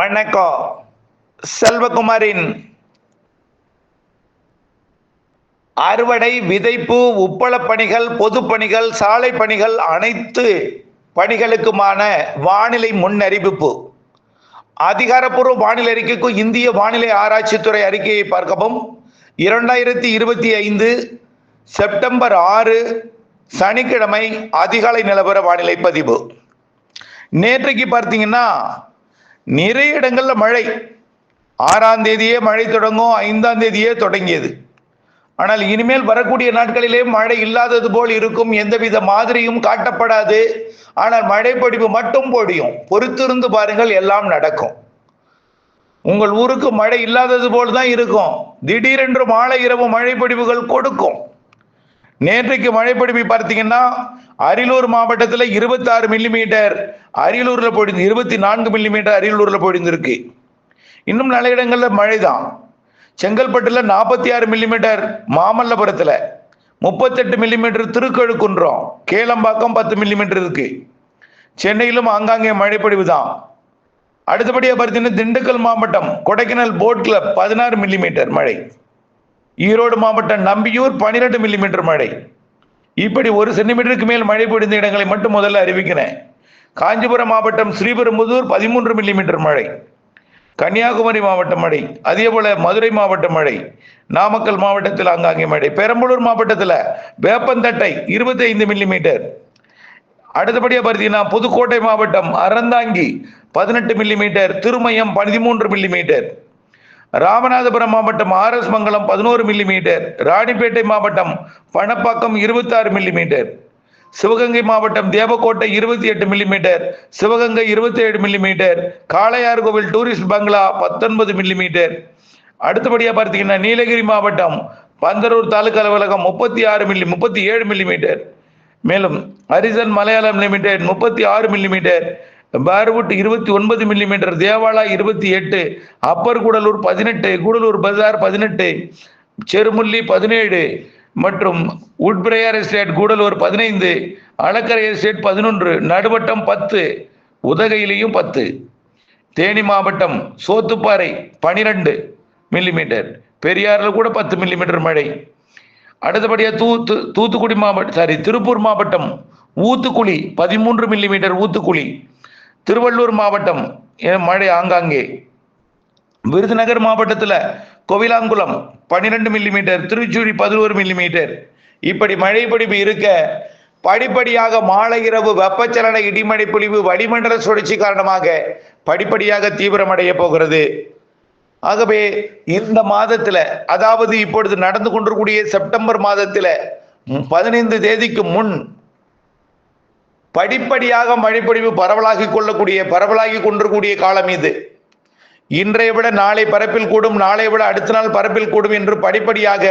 வணக்கம். செல்வகுமாரின் அறுவடை விதைப்பு உப்பளப் பணிகள் பொது பணிகள் சாலை பணிகள் அனைத்து பணிகளுக்குமான வானிலை முன்னறிவிப்பு. அதிகாரப்பூர்வ வானிலை அறிக்கைக்கும் இந்திய வானிலை ஆராய்ச்சித்துறை அறிக்கையை பார்க்கவும். இரண்டாயிரத்தி இருபத்தி ஐந்து செப்டம்பர் ஆறு சனிக்கிழமை அதிகாலை நிலவர வானிலை பதிவு. நேற்றைக்கு பார்த்தீங்கன்னா நிறைய இடங்கள்ல மழை. ஆறாம் தேதியே மழை தொடங்கும் ஐந்தாம் தேதியே தொடங்கியது. ஆனால் இனிமேல் வரக்கூடிய நாட்களிலே மழை இல்லாதது போல் இருக்கும் எந்தவித மாதிரியும் காட்டப்படாது. ஆனால் மழை மட்டும் பொடியும். பொறுத்திருந்து பாருங்கள் எல்லாம் நடக்கும். உங்கள் ஊருக்கு மழை இல்லாதது போல் தான் இருக்கும். திடீரென்று மாலை இரவு மழை கொடுக்கும். நேற்றைக்கு மழை பார்த்தீங்கன்னா அரியலூர் மாவட்டத்தில் இருபத்தாறு மில்லிமீட்டர் அரியலூரில் பொழிந்து இருபத்தி நான்கு மில்லிமீட்டர் அரியலூரில் பொழிந்திருக்கு இன்னும் நல்ல இடங்களில் மழை தான் செங்கல்பட்டுல நாற்பத்தி ஆறு மில்லிமீட்டர் மாமல்லபுரத்தில் முப்பத்தெட்டு மில்லிமீட்டர் திருக்கழுக்குன்றம் கேளம்பாக்கம் பத்து மில்லிமீட்டர் இருக்கு. சென்னையிலும் ஆங்காங்கே மழைப்பொழிவு தான் அடுத்தபடியாக பார்த்தீங்கன்னா திண்டுக்கல் மாவட்டம் கொடைக்கானல் போட் கிளப் பதினாறு மில்லிமீட்டர் மழை. ஈரோடு மாவட்டம் நம்பியூர் பனிரெண்டு மில்லிமீட்டர் மழை. இப்படி ஒரு சென்டிமீட்டருக்கு மேல் மழை பொழிந்த இடங்களை மட்டும் முதல்ல அறிவிக்கிறேன். காஞ்சிபுரம் மாவட்டம் ஸ்ரீபெரும்புதூர் பதிமூன்று மில்லிமீட்டர் மழை. கன்னியாகுமரி மாவட்ட மழை. அதே போல மதுரை மாவட்ட மழை. நாமக்கல் மாவட்டத்தில் ஆங்காங்கே மழை. பெரம்பலூர் மாவட்டத்தில் வேப்பந்தட்டை இருபத்தி ஐந்து மில்லிமீட்டர் அடுத்தபடியாக பார்த்தீங்கன்னா புதுக்கோட்டை மாவட்டம் அறந்தாங்கி பதினெட்டு மில்லிமீட்டர் திருமயம் பதிமூன்று மில்லிமீட்டர் ராமநாதபுரம் மாவட்டம் ஆர் எஸ் மங்கலம் பதினோரு மில்லிமீட்டர் ராணிப்பேட்டை மாவட்டம் பணப்பாக்கம் இருபத்தாறு மில்லிமீட்டர் சிவகங்கை மாவட்டம் தேவக்கோட்டை இருபத்தி எட்டு மில்லிமீட்டர் சிவகங்கை இருபத்தி ஏழு மில்லிமீட்டர் காளையார் கோவில் டூரிஸ்ட் பங்களா பத்தொன்பது மில்லிமீட்டர் அடுத்தபடியாக பார்த்தீங்கன்னா நீலகிரி மாவட்டம் பந்தரூர் தாலுகா அலுவலகம் முப்பத்தி ஆறு மில்லி முப்பத்தி ஏழு மில்லிமீட்டர் மேலும் ஹரிசன் மலையாளம் லிமிடெட் முப்பத்தி ஆறு மில்லிமீட்டர் பார்வுட் இருபத்தி ஒன்பது மில்லிமீட்டர் தேவாலா இருபத்தி எட்டு அப்பர் கூடலூர் பதினெட்டு கூடலூர் பஜார் பதினெட்டு செருமுல்லி பதினேழு மற்றும் உட்பிரேயர் எஸ்டேட் கூடலூர் பதினைந்து அலக்கரை எஸ்டேட் பதினொன்று நடுவட்டம் பத்து உதகையிலையும் பத்து. தேனி மாவட்டம் சோத்துப்பாறை பனிரெண்டு மில்லிமீட்டர் பெரியாறில் கூட பத்து மில்லிமீட்டர் மழை. அடுத்தபடியாக தூத்து தூத்துக்குடி மாவட்டம் சாரி திருப்பூர் மாவட்டம் ஊத்துக்குழி பதிமூன்று மில்லிமீட்டர் ஊத்துக்குழி. திருவள்ளூர் மாவட்டம் எ- மழை ஆங்காங்கே. விருதுநகர் மாவட்டத்தில் கோவிலாங்குளம் பன்னிரெண்டு மில்லிமீட்டர் திருச்சூழி பதினோரு மில்லிமீட்டர் இப்படி மழை பிடிப்பு இருக்க படிப்படியாக மாலை இரவு வெப்பச்சலன இடிமழை பொழிவு வளிமண்டல சுழற்சி காரணமாக படிப்படியாக தீவிரமடைய போகிறது. ஆகவே இந்த மாதத்தில் அதாவது இப்பொழுது நடந்து கொண்டிருக்கூடிய செப்டம்பர் மாதத்தில் பதினைந்து தேதிக்கு முன் படிப்படியாக மழைப்பொழிவு பரவலாகி கொள்ளக்கூடிய பரவலாகி கொண்டிருக்கூடிய காலம் இது. இன்றைய விட நாளை பரப்பில் கூடும் நாளை விட அடுத்த நாள் பரப்பில் கூடும் என்று படிப்படியாக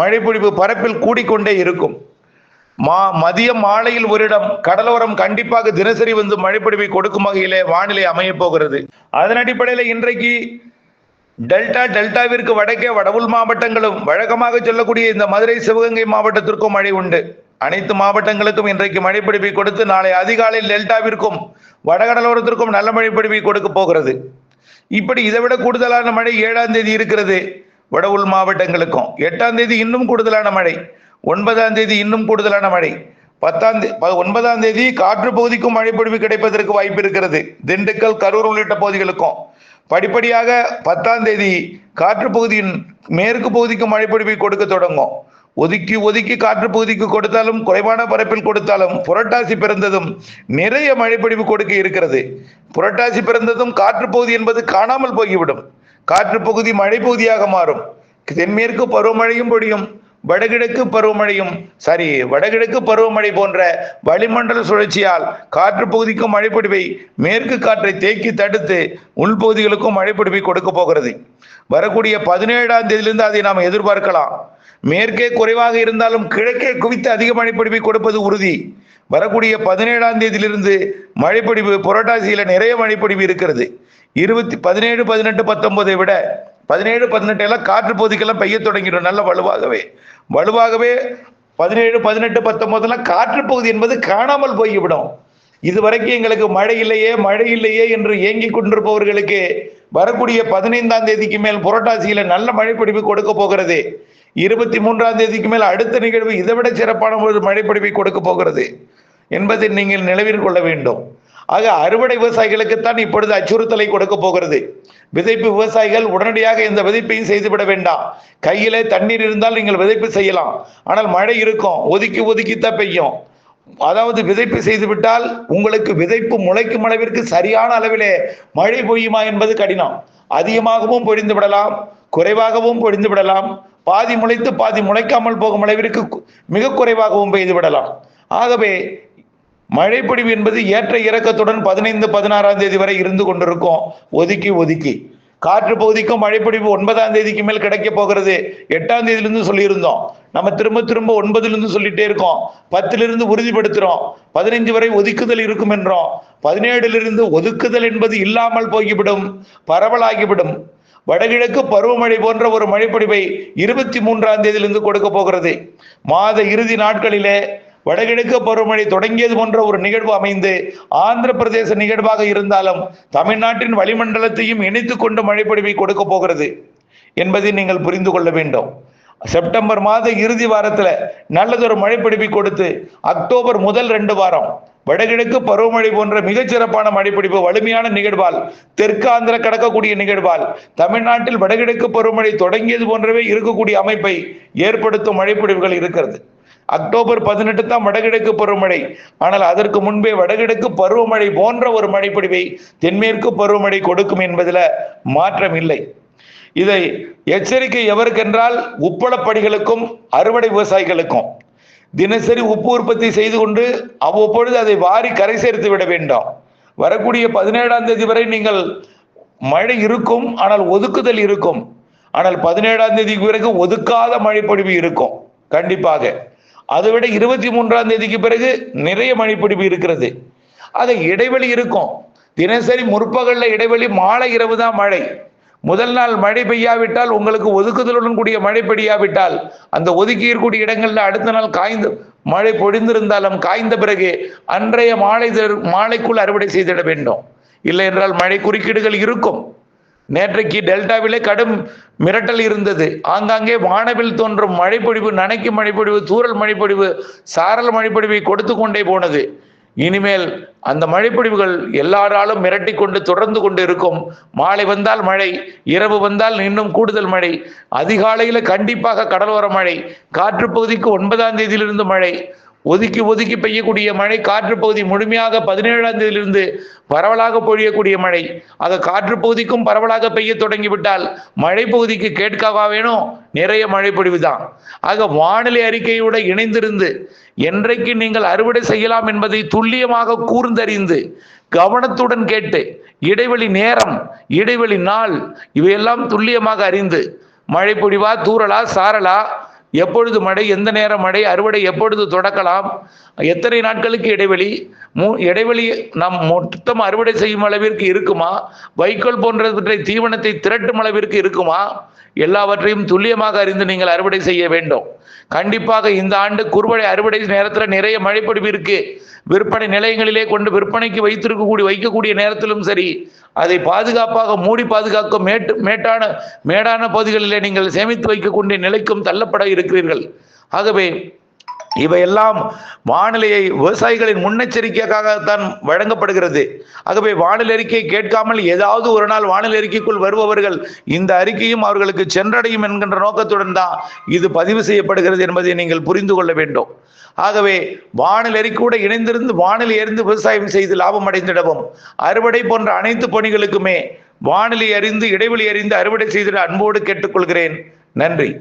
மழைப்பொழிவு பரப்பில் கூடிக்கொண்டே இருக்கும். மா மதியம் மாலையில் ஒரு இடம் கடலோரம் கண்டிப்பாக தினசரி வந்து மழைப்பொழிவை கொடுக்கும் வகையிலே வானிலை அமையப் போகிறது. அதன் அடிப்படையில் இன்றைக்கு டெல்டா டெல்டாவிற்கு வடக்கே வடவுள் மாவட்டங்களும் வழக்கமாக சொல்லக்கூடிய இந்த மதுரை சிவகங்கை மாவட்டத்திற்கும் மழை உண்டு. அனைத்து மாவட்டங்களுக்கும் இன்றைக்கு மழைப்பிடிப்பை கொடுத்து நாளை அதிகாலையில் டெல்டாவிற்கும் வடகடலோரத்திற்கும் நல்ல மழைப்பிடிப்பை கொடுக்க போகிறது. இப்படி இதை விட கூடுதலான மழை ஏழாம் தேதி இருக்கிறது. வடவுள் மாவட்டங்களுக்கும் எட்டாம் தேதி இன்னும் கூடுதலான மழை ஒன்பதாம் தேதி இன்னும் கூடுதலான மழை பத்தாம் தேதி ஒன்பதாம் தேதி காற்று பகுதிக்கும் மழைப்பொழிவு கிடைப்பதற்கு வாய்ப்பு இருக்கிறது. திண்டுக்கல் கரூர் உள்ளிட்ட பகுதிகளுக்கும். படிப்படியாக பத்தாம் தேதி காற்று பகுதியின் மேற்கு பகுதிக்கும் மழைப்பொழிவை கொடுக்க தொடங்கும். ஒதுக்கி ஒதுக்கி காற்று பகுதிக்கு கொடுத்தாலும் குறைவான பரப்பில் கொடுத்தாலும் புரட்டாசி பிறந்ததும் நிறைய மழைப்பொழிவு கொடுக்க இருக்கிறது. புரட்டாசி பிறந்ததும் காற்று பகுதி என்பது காணாமல் போய்விடும். காற்று பகுதி மழை பகுதியாக மாறும். தென்மேற்கு பருவமழையும் பொழியும். வடகிழக்கு பருவமழையும் சாரி வடகிழக்கு பருவமழை போன்ற வளிமண்டல சுழற்சியால் காற்று பகுதிக்கும் மழைப்பொழிவை மேற்கு காற்றை தேக்கி தடுத்து உள்பகுதிகளுக்கும் மழைப்பொழிவை கொடுக்க போகிறது. வரக்கூடிய பதினேழாம் தேதியிலிருந்து அதை நாம் எதிர்பார்க்கலாம். மேற்கே குறைவாக இருந்தாலும் கிழக்கே குவித்து அதிக மழைப்பிடிப்பை கொடுப்பது உறுதி. வரக்கூடிய பதினேழாம் தேதியிலிருந்து மழைப்பிடிப்பு புரட்டாசியில் நிறைய மழைப்பிடிப்பு இருக்கிறது. இருபத்தி பதினேழு பதினெட்டு பத்தொன்பதை விட பதினேழு பதினெட்டு எல்லாம் காற்று பகுதிக்கெல்லாம் பெய்ய தொடங்கிடும். நல்ல வலுவாகவே. வலுவாகவே பதினேழு பதினெட்டு பத்தொன்பதுலாம் காற்று பகுதி என்பது காணாமல் போய்விடும். இதுவரைக்கும் எங்களுக்கு மழை இல்லையே மழை இல்லையே என்று ஏங்கிக் கொண்டிருப்பவர்களுக்கு வரக்கூடிய பதினைந்தாம் தேதிக்கு மேல் புரட்டாசியில நல்ல மழைப்பிடிப்பு கொடுக்க போகிறது. இருபத்தி மூன்றாம் தேதிக்கு மேல் அடுத்த நிகழ்வு இதைவிட சிறப்பான ஒரு மழைப்பொழிவை கொடுக்க போகிறது என்பதை நீங்கள் நிலவில் கொள்ள வேண்டும். ஆக அறுவடை விவசாயிகளுக்குத்தான் இப்பொழுது அச்சுறுத்தலை கொடுக்க போகிறது. விதைப்பு விவசாயிகள் உடனடியாக இந்த விதைப்பையும் செய்துவிட வேண்டாம். கையிலே தண்ணீர் இருந்தால் நீங்கள் விதைப்பு செய்யலாம். ஆனால் மழை இருக்கும். ஒதுக்கி ஒதுக்கித்தான் பெய்யும். அதாவது விதைப்பு செய்துவிட்டால் உங்களுக்கு விதைப்பு முளைக்கும் அளவிற்கு சரியான அளவிலே மழை பொய்யுமா என்பது கடினம். அதிகமாகவும் பொழிந்து விடலாம் குறைவாகவும் பொழிந்து விடலாம் பாதி முளைத்து பாதி முளைக்காமல் போகும் அளவிற்கு மிக குறைவாகவும் பெய்து விடலாம். ஆகவே மழைப்பொழிவு என்பது ஏற்ற இறக்கத்துடன் பதினைந்து பதினாறாம் தேதி வரை இருந்து கொண்டிருக்கும். ஒதுக்கி ஒதுக்கி. காற்று பகுதிக்கும் மழைப்பொழிவு ஒன்பதாம் தேதிக்கு மேல் கிடைக்க போகிறது. எட்டாம் தேதியிலிருந்து சொல்லியிருந்தோம். நம்ம திரும்ப திரும்ப ஒன்பதுலேருந்து சொல்லிட்டே இருக்கோம். பத்திலிருந்து உறுதிப்படுத்துகிறோம் பதினைஞ்சு வரை ஒதுக்குதல் இருக்கும் என்றோம் பதினேழுலிருந்து ஒதுக்குதல் என்பது இல்லாமல் போய்விடும். பரவலாகிவிடும். வடகிழக்கு பருவமழை போன்ற ஒரு மழைப்பொழிவை இருபத்தி மூன்றாம் தேதியிலிருந்து கொடுக்க போகிறது. மாத இறுதி நாட்களிலே வடகிழக்கு பருவமழை தொடங்கியது போன்ற ஒரு நிகழ்வு அமைந்து ஆந்திர பிரதேச நிகழ்வாக இருந்தாலும் தமிழ்நாட்டின் வளிமண்டலத்தையும் இணைத்து கொண்டு மழைப்பொழிவை கொடுக்க போகிறது என்பதை நீங்கள் புரிந்து கொள்ள வேண்டும். செப்டம்பர் மாத இறுதி வாரத்தில் நல்லதொரு மழைப்பிடிப்பை கொடுத்து அக்டோபர் முதல் ரெண்டு வாரம் வடகிழக்கு பருவமழை போன்ற மிகச்சிறப்பான மழைப்பிடிப்பு வலிமையான நிகழ்வால் தெற்கு ஆந்திர கடக்கக்கூடிய நிகழ்வால் தமிழ்நாட்டில் வடகிழக்கு பருவமழை தொடங்கியது போன்றவே இருக்கக்கூடிய அமைப்பை ஏற்படுத்தும் மழைப்பிடிவுகள் இருக்கிறது. அக்டோபர் பதினெட்டு தான் வடகிழக்கு பருவமழை. ஆனால் அதற்கு முன்பே வடகிழக்கு பருவமழை போன்ற ஒரு மழைப்பிடிவை தென்மேற்கு பருவமழை கொடுக்கும் என்பதில் மாற்றம் இல்லை. இதை எச்சரிக்கை எவருக்கென்றால் உப்பளப்படிகளுக்கும் அறுவடை விவசாயிகளுக்கும். தினசரி உப்பு உற்பத்தி செய்து கொண்டு அவ்வப்பொழுது அதை வாரி கரை சேர்த்து விட வேண்டும். வரக்கூடிய பதினேழாம் தேதி வரை நீங்கள் மழை இருக்கும் ஆனால் ஒதுக்குதல் இருக்கும். ஆனால் பதினேழாம் தேதிக்கு பிறகு ஒதுக்காத மழைப்பொழிவு இருக்கும் கண்டிப்பாக. அதைவிட இருபத்தி மூன்றாம் தேதிக்கு பிறகு நிறைய மழைப்பொழிவு இருக்கிறது. அது இடைவெளி இருக்கும். தினசரி முற்பகல்ல இடைவெளி மாலை இரவு தான் மழை. முதல் நாள் மழை பெய்யாவிட்டால் உங்களுக்கு ஒதுக்குதலுடன் கூடிய மழை பெய்யாவிட்டால் அந்த ஒதுக்கி இருக்கக்கூடிய இடங்கள்ல அடுத்த நாள் காய்ந்து மழை பொழிந்திருந்தாலும் காய்ந்த பிறகு அன்றைய மாலை தரு- மாலைக்குள் அறுவடை செய்திட வேண்டும். இல்லை என்றால் மழை குறுக்கீடுகள் இருக்கும். நேற்றைக்கு டெல்டாவிலே கடும் மிரட்டல் இருந்தது. ஆங்காங்கே வானவில் தோன்றும் மழைப்பொழிவு நனைக்கும் மழைப்பொழிவு தூரல் மழைப்பொழிவு சாரல் மழைப்பொழிவை கொடுத்து கொண்டே போனது. இனிமேல் அந்த மழைப்பொழிவுகள் எல்லாராலும் மிரட்டி கொண்டு தொடர்ந்து கொண்டு இருக்கும். மாலை வந்தால் மழை இரவு வந்தால் இன்னும் கூடுதல் மழை. அதிகாலையில் கண்டிப்பாக கடலோர மழை காற்று பகுதிக்கு ஒன்பதாம் தேதியிலிருந்து மழை. ஒதுக்கி ஒதுக்கி பெய்யக்கூடிய மழை காற்று பகுதி முழுமையாக பதினேழாம் தேதியிலிருந்து பரவலாக பொழியக்கூடிய மழை. ஆக காற்று பகுதிக்கும் பரவலாக பெய்ய தொடங்கிவிட்டால் மழை பகுதிக்கு வேணும்? நிறைய மழை பொழிவுதான் ஆக வானிலை அறிக்கையோட இணைந்திருந்து என்றைக்கு நீங்கள் அறுவடை செய்யலாம் என்பதை துல்லியமாக கூர்ந்தறிந்து கவனத்துடன் கேட்டு இடைவெளி நேரம் இடைவெளி நாள் இவையெல்லாம் துல்லியமாக அறிந்து மழை பொழிவா தூறலா சாரலா எப்பொழுது மழை எந்த நேரம் மழை அறுவடை எப்பொழுது தொடக்கலாம் எத்தனை நாட்களுக்கு இடைவெளி மூ இடைவெளி நாம் மொத்தம் அறுவடை செய்யும் அளவிற்கு இருக்குமா வைக்கோல் போன்றவற்றை தீவனத்தை திரட்டும் அளவிற்கு இருக்குமா எல்லாவற்றையும் துல்லியமாக அறிந்து நீங்கள் அறுவடை செய்ய வேண்டும். கண்டிப்பாக இந்த ஆண்டு குறுவடை அறுவடை நேரத்தில் நிறைய மழைப்பொழிவு இருக்கு. விற்பனை நிலையங்களிலே கொண்டு விற்பனைக்கு வைத்திருக்கக்கூடிய வைக்கக்கூடிய நேரத்திலும் சரி அதை பாதுகாப்பாக மூடி பாதுகாக்கும் மேட்டு மேட்டான மேடான பகுதிகளிலே நீங்கள் சேமித்து வைக்கக்கூடிய நிலைக்கும் தள்ளப்பட இருக்கிறீர்கள். ஆகவே இவையெல்லாம் வானிலையை விவசாயிகளின் முன்னெச்சரிக்கைக்காகத்தான் வழங்கப்படுகிறது. ஆகவே வானிலை அறிக்கையை கேட்காமல் ஏதாவது ஒரு நாள் வானிலை அறிக்கைக்குள் வருபவர்கள் இந்த அறிக்கையும் அவர்களுக்கு சென்றடையும் என்கின்ற நோக்கத்துடன் தான் இது பதிவு செய்யப்படுகிறது என்பதை நீங்கள் புரிந்து கொள்ள வேண்டும். ஆகவே வானிலை அறிக்கையோடு இணைந்திருந்து வானிலை அறிந்து விவசாயம் செய்து லாபம் அடைந்திடவும். அறுவடை போன்ற அனைத்து பணிகளுக்குமே வானிலை அறிந்து இடைவெளி அறிந்து அறுவடை செய்திட அன்போடு கேட்டுக்கொள்கிறேன். நன்றி.